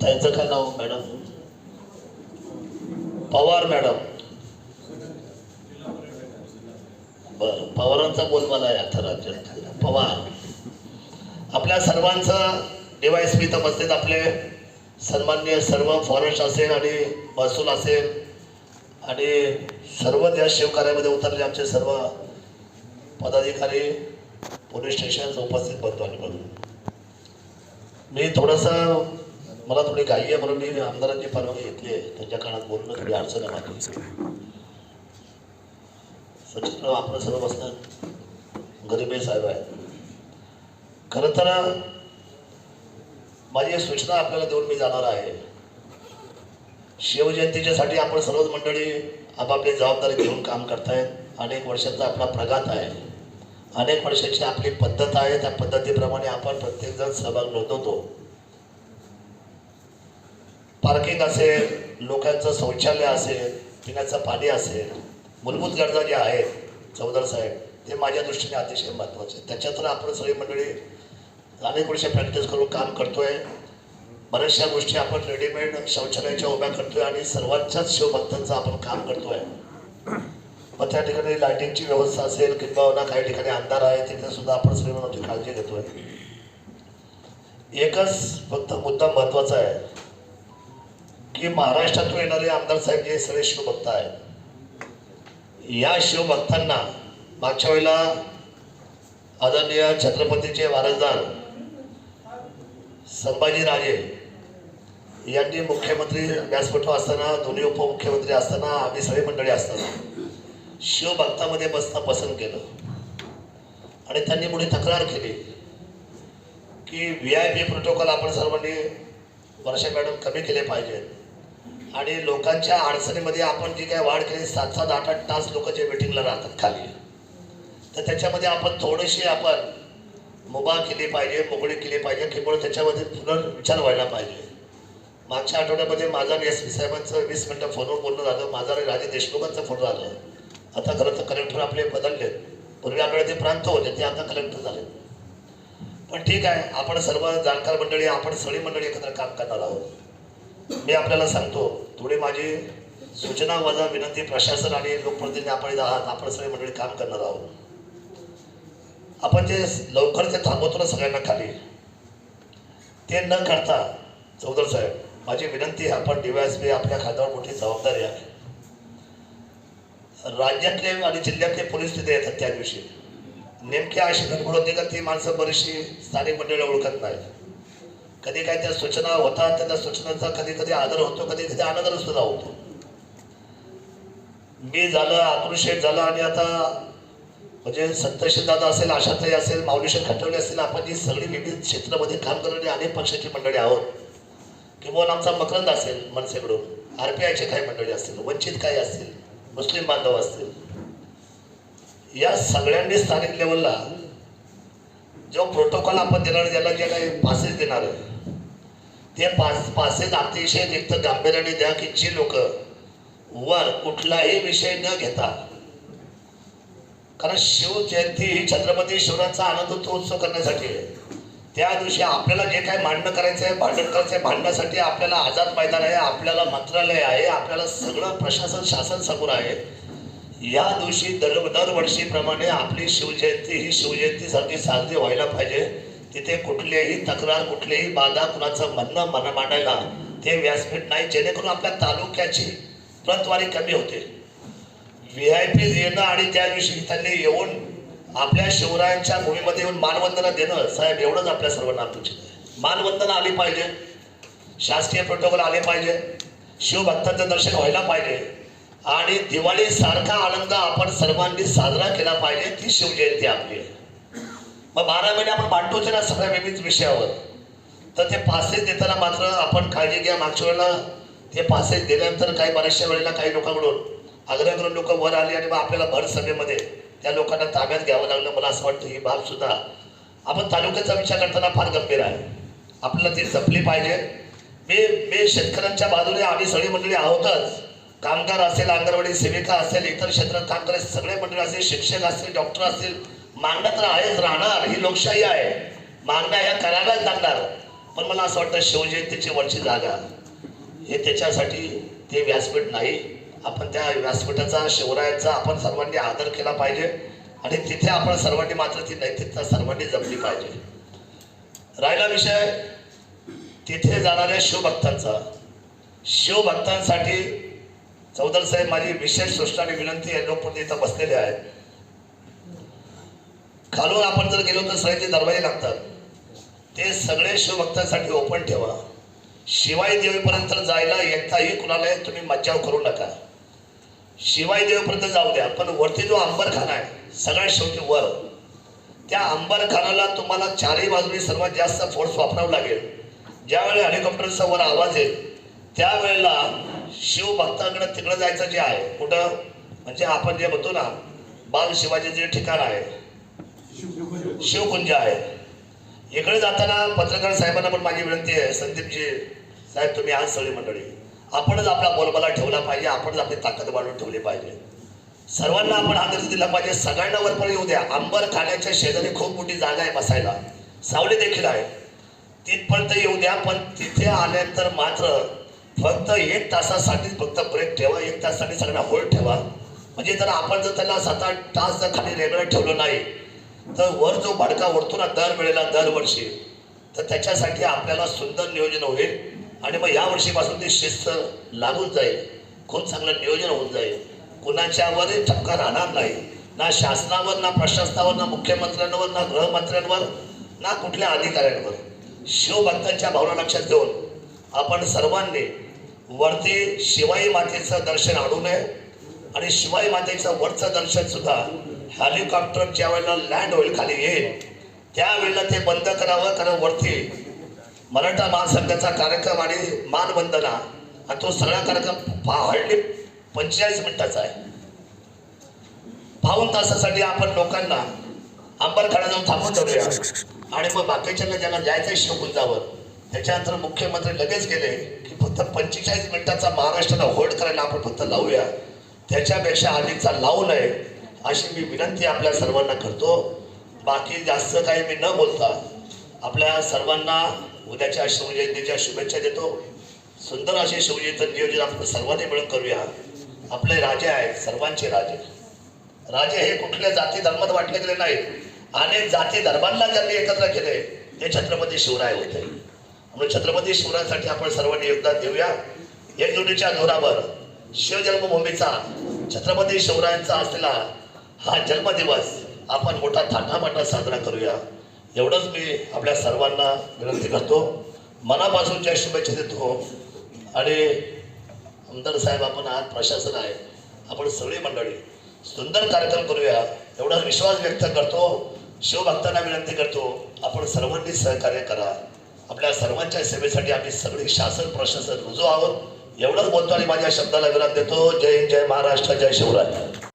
त्यांचं काय नाव madam? Pawar madam. बर पवारांचा बोलबाला आहे आता राज्यात पवार. आपल्या सर्वांचं मी तर बसलेत आपले सन्मान्य सर्व फॉरेस्ट असेल आणि महसूल असेल आणि सर्व त्या शिवकार्यामध्ये उतरले आमचे सर्व पदाधिकारी पोलीस स्टेशन उपस्थित बनतो आणि मी थोडंसं मला थोडी घाई आहे म्हणून मी आमदारांची परवानगी घेतली आहे. त्यांच्या कानात बोलणं थोडी अडचण आहे माझी. सचिनराव आपण सर्व बसणार गरीबे साहेब आहे. खरं तर माझी सूचना आपल्याला देऊन मी जाणार आहे. शिवजयंतीच्यासाठी आपण सर्वच मंडळी आपापली जबाबदारी घेऊन काम करतायत. अनेक वर्षाचा आपला प्रघात आहे. अनेक वर्षाची आपली पद्धत आहे. त्या पद्धतीप्रमाणे आपण प्रत्येकजण सहभाग नोंदवतो. पार्किंग असेल लोकांचं शौचालय असेल पिण्याचं पाणी असेल मूलभूत गरजा ज्या आहेत चौधर साहेब ते माझ्या दृष्टीने अतिशय महत्त्वाचे त्याच्यातून आपण सगळी मंडळी अनेक वर्ष प्रॅक्टिस करून काम करतोय. बऱ्याचशा गोष्टी आपण रेडीमेड शौचालयाच्या उभ्या करतोय आणि सर्वांच्याच शिवभक्तांचं आपण काम करतोय. मग त्या ठिकाणी लाईटिंगची व्यवस्था असेल किंवा काही ठिकाणी अंधार आहे तिथे सुद्धा आपण सगळी काळजी घेतोय. एकच फक्त मुद्दा महत्त्वाचा आहे. की महाराष्ट्रातून येणारे आमदार साहेब जे सगळे शिवभक्त आहेत. या शिवभक्तांना मागच्या वेळेला आदरणीय छत्रपतीचे वारसदार संभाजीराजे यांनी मुख्यमंत्री व्यासपीठ असताना दोन्ही उपमुख्यमंत्री असताना आम्ही सगळी मंडळी असताना शिवभक्तामध्ये बसणं पसंत केलं. आणि त्यांनी पुढे तक्रार केली की व्ही आय पी प्रोटोकॉल आपण सर्वांनी वर्षा मॅडम कमी केले पाहिजेत. आणि लोकांच्या अडचणीमध्ये आपण जी काय वाढ केली सात सात आठ आठ तास लोक जे मिटिंगला राहतात खाली. तर त्याच्यामध्ये आपण थोडीशी आपण मुभा केली पाहिजे मोकळी केली पाहिजे किंवा त्याच्यामध्ये पुनर्विचार व्हायला पाहिजे. मागच्या आठवड्यामध्ये माझा एस पी साहेबांचं वीस मिनटं फोनवर बोलणं झालं माझा आणि राजे देशमुखांचं फोन झालं. आता खरं तर कलेक्टर आपले बदलले पूर्वी आपल्याला ते प्रांत होते ते आता कलेक्टर झाले पण ठीक आहे आपण सर्व जाणकार मंडळी आपण सगळी मंडळी एकत्र काम करणार आहोत. मी आपल्याला सांगतो थोडी माझी सूचना वजा विनंती प्रशासन आणि लोकप्रतिनिधी आपण आहात. आपण सगळी मंडळी काम करणार आहोत. आपण जे लवकर ते थांबवतो ना सगळ्यांना खाली. ते न करता चौधर साहेब माझी विनंती आहे आपण डीवायएसपी आपल्या खात्यावर मोठी जबाबदारी आहे. राज्यातले आणि जिल्ह्यातले पोलीस तिथे येतात त्या दिवशी. नेमकी अशी घडबड होते का ती माणसं बरीचशी स्थानिक मंडळी ओळखत नाहीत. कधी काय त्या सूचना होतात त्या सूचनांचा कधी कधी आदर होतो कधी कधी अनादर सुद्धा होतो. मी झालं अतुल झालं आणि आता म्हणजे सत्यशील दादा असेल आशाताई असेल माऊलीशेठ खटवले असतील आपण जी सगळी विविध क्षेत्रामध्ये काम करणारी अनेक पक्षाची मंडळी आहोत. किंवा आमचा मकरंद असेल मनसेकडून आर पी आयचे काही मंडळी असतील वंचित काही असतील मुस्लिम बांधव असतील. या सगळ्यांनी स्थानिक लेवलला जो प्रोटोकॉल आपण देणार ज्याला जे काही पासेस देणार ते पास पासेस अतिशय रिक्त गांभीर्याने द्या की जी लोक वर कुठलाही विषय न घेता. कारण शिवजयंती ही छत्रपती शिवरायांचा आनंद उत्सव करण्यासाठी आहे. त्या दिवशी आपल्याला जे काही मांडणं करायचं आहे भांडण करायचं आहे भांडण्यासाठी आपल्याला आझाद मैदान आहे आपल्याला मंत्रालय आहे आपल्याला सगळं प्रशासन शासन समोर आहे. या दिवशी दर दरवर्षीप्रमाणे आपली शिवजयंती ही शिवजयंतीसारखी साजरी व्हायला पाहिजे. तिथे कुठलीही तक्रार कुठलेही बाधा कुणाचं म्हणणं मन मांडायला ते व्यासपीठ नाही जेणेकरून आपल्या तालुक्याची प्रतवारी कमी होते. व्ही आय पी येणं आणि त्या दिवशी त्यांनी येऊन आपल्या शिवरायांच्या भूमीमध्ये येऊन मानवंदना देणं साहेब एवढंच आपल्या सर्वांना अपेक्षित आहे. मानवंदना आली पाहिजे. शासकीय प्रोटोकॉल आले पाहिजे. शिवभक्तांचं दर्शन व्हायला पाहिजे. आणि दिवाळी सारखा आनंद आपण सर्वांनी साजरा केला पाहिजे ती शिवजयंती आपली मग बारा महिने आपण मांडतोच ना सगळ्या विविध विषयावर. तर ते पासेस देताना मात्र आपण काळजी घ्या. मागच्या वेळेला ते पासेस दिल्यानंतर काही बऱ्याचशा वेळेला काही लोकांकडून आग्रह करून लोक वर आली आणि मग आपल्याला भर सभेमध्ये त्या लोकांना ताब्यात घ्यावं लागलं. मला असं वाटतं ही बाब सुद्धा आपण तालुक्याचा विचार करताना फार गंभीर आहे. आपल्याला ती जपली पाहिजे. मी मी शेतकऱ्यांच्या बाजूने आम्ही सगळी मंडळी आहोतच. कामगार असेल अंगणवाडी सेविका असेल इतर क्षेत्रात काम करायचे सगळे मंडळी असतील शिक्षक असतील डॉक्टर असतील मागण्या तर आहेच राहणार ही लोकशाही आहे. मागण्या ह्या करायलाच लागणार. पण मला असं वाटतं शिवजयंतीची वरची जागा. हे त्याच्यासाठी ते व्यासपीठ नाही. आपण त्या व्यासपीठाचा शिवरायांचा आपण सर्वांनी आदर केला पाहिजे. आणि तिथे आपण सर्वांनी मात्र ती नैतिकता सर्वांनी जपली पाहिजे. राहिला विषय तिथे जाणाऱ्या शिवभक्तांचा. शिवभक्तांसाठी चौधर साहेब माझी विशेष सूचना आणि विनंती आहे इथं बसलेले आहेत. खालून आपण जर गेलो तर सगळ्याचे दरवाजे लागतात. ते सगळे शिवभक्तांसाठी ओपन ठेवा. शिवाई देवीपर्यंत जायला एकताही कुणाला तुम्ही मज्जाव करू नका. शिवाई देवीपर्यंत जाऊ द्या पण वरती जो अंबरखाना आहे सगळ्यात शेवटी वर. त्या अंबरखानाला तुम्हाला चारही बाजूनी सर्वात जास्त फोर्स वापरावं लागेल. ज्यावेळी हेलिकॉप्टरचा वर आवाज येईल त्यावेळेला शिवभक्ताकडे तिकडे जायचं जे आहे कुठं? म्हणजे आपण जे म्हणतो ना बाल शिवाचे जे ठिकाण आहे शिवकुंज आहे. इकडे जाताना पत्रकार साहेबांना पण माझी विनंती आहे संदीपजी साहेब तुम्ही आज सगळी मंडळी आपणच आपला बोलबाला ठेवला पाहिजे आपणच आपली ताकद वाढवून ठेवली पाहिजे. सर्वांना आपण आदर दिला पाहिजे सगळ्यांना वरपर्यंत येऊ द्या. आंबर खाण्याच्या शेजारी खूप मोठी जागा आहे बसायला. सावली देखील आहे. तिथपर्यंत येऊ द्या पण तिथे आल्यानंतर मात्र फक्त एक तासासाठी फक्त ब्रेक ठेवा एक तासासाठी सगळ्यांना होल्ड ठेवा. म्हणजे जर आपण जर त्याला सात आठ तास जर खाली रेग्युलर ठेवलं नाही तर वर जो भडका उडतो ना दर वेळेला दरवर्षी तर त्याच्यासाठी आपल्याला सुंदर नियोजन होईल. आणि मग या वर्षीपासून ती शिस्त लागून जाईल. खूप चांगलं नियोजन होऊन जाईल. कुणाच्यावरही ठपका राहणार नाही. ना शासनावर ना प्रशासनावर ना मुख्यमंत्र्यांवर ना गृहमंत्र्यांवर ना कुठल्या अधिकाऱ्यांवर. शिवभक्तांच्या भावना लक्षात घेऊन आपण सर्वांनी वरती शिवाई मातेचं दर्शन आणू नये. आणि शिवाई मातेचं वरचं दर्शन सुद्धा हेलिकॉप्टर ज्या वेळेला लँड होईल खाली येईल. त्यावेळेला ते बंद करावं कारण वरती मराठा महासंघाचा कार्यक्रम आणि मानवंदना आणि तो सगळा कार्यक्रम हार्डली पंचेचाळीस मिनिटाचा आहे. पाऊन तासासाठी आपण लोकांना अंबरखाना जाऊन थांबून ठेवूया. आणि मग बाकीच्या ज्यांना जायचं शिवकुंजावर त्याच्यानंतर मुख्यमंत्री लगेच गेले. फक्त पंचेचाळीस मिनिटाचा महाराष्ट्राला होल्ड करायला आपण फक्त लावूया. त्याच्यापेक्षा आधीचा लावू नये अशी मी विनंती आपल्या सर्वांना करतो. बाकी जास्त काही मी न बोलता आपल्या सर्वांना उद्याच्या शिवजयंतीच्या शुभेच्छा देतो. सुंदर असे शिवजयंतीचं नियोजन आपण सर्वांनी मिळून करूया. आपले राजे आहेत सर्वांचे राजे. राजे हे कुठल्या जाती धर्मात वाटले गेले नाहीत. अनेक जाती धर्मांना त्यांनी एकत्र केले. हे छत्रपती शिवराय होते. म्हणून छत्रपती शिवरायांसाठी आपण सर्वांनी योगदान देऊया. एकजुटीच्या जोरावर शिवजन्मभूमीचा छत्रपती शिवरायांचा असलेला हा जन्मदिवस आपण मोठा थाटामाटा साजरा करूया. एवढंच मी आपल्या सर्वांना विनंती करतो. मनापासूनच्या शुभेच्छा देतो. आणि आमदार साहेब आपण आज प्रशासन आहे. आपण सगळी मंडळी सुंदर कार्यक्रम करूया. एवढा विश्वास व्यक्त करतो. शिवभक्तांना विनंती करतो. आपण सर्वांनी सहकार्य करा. आपल्या सर्वांच्या सेवेसाठी आम्ही सगळी शासन प्रशासन रुजू आहोत. एवढंच बोलतो आणि माझ्या शब्दाला विराम देतो. जय हिंद जय महाराष्ट्र जय शिवराय.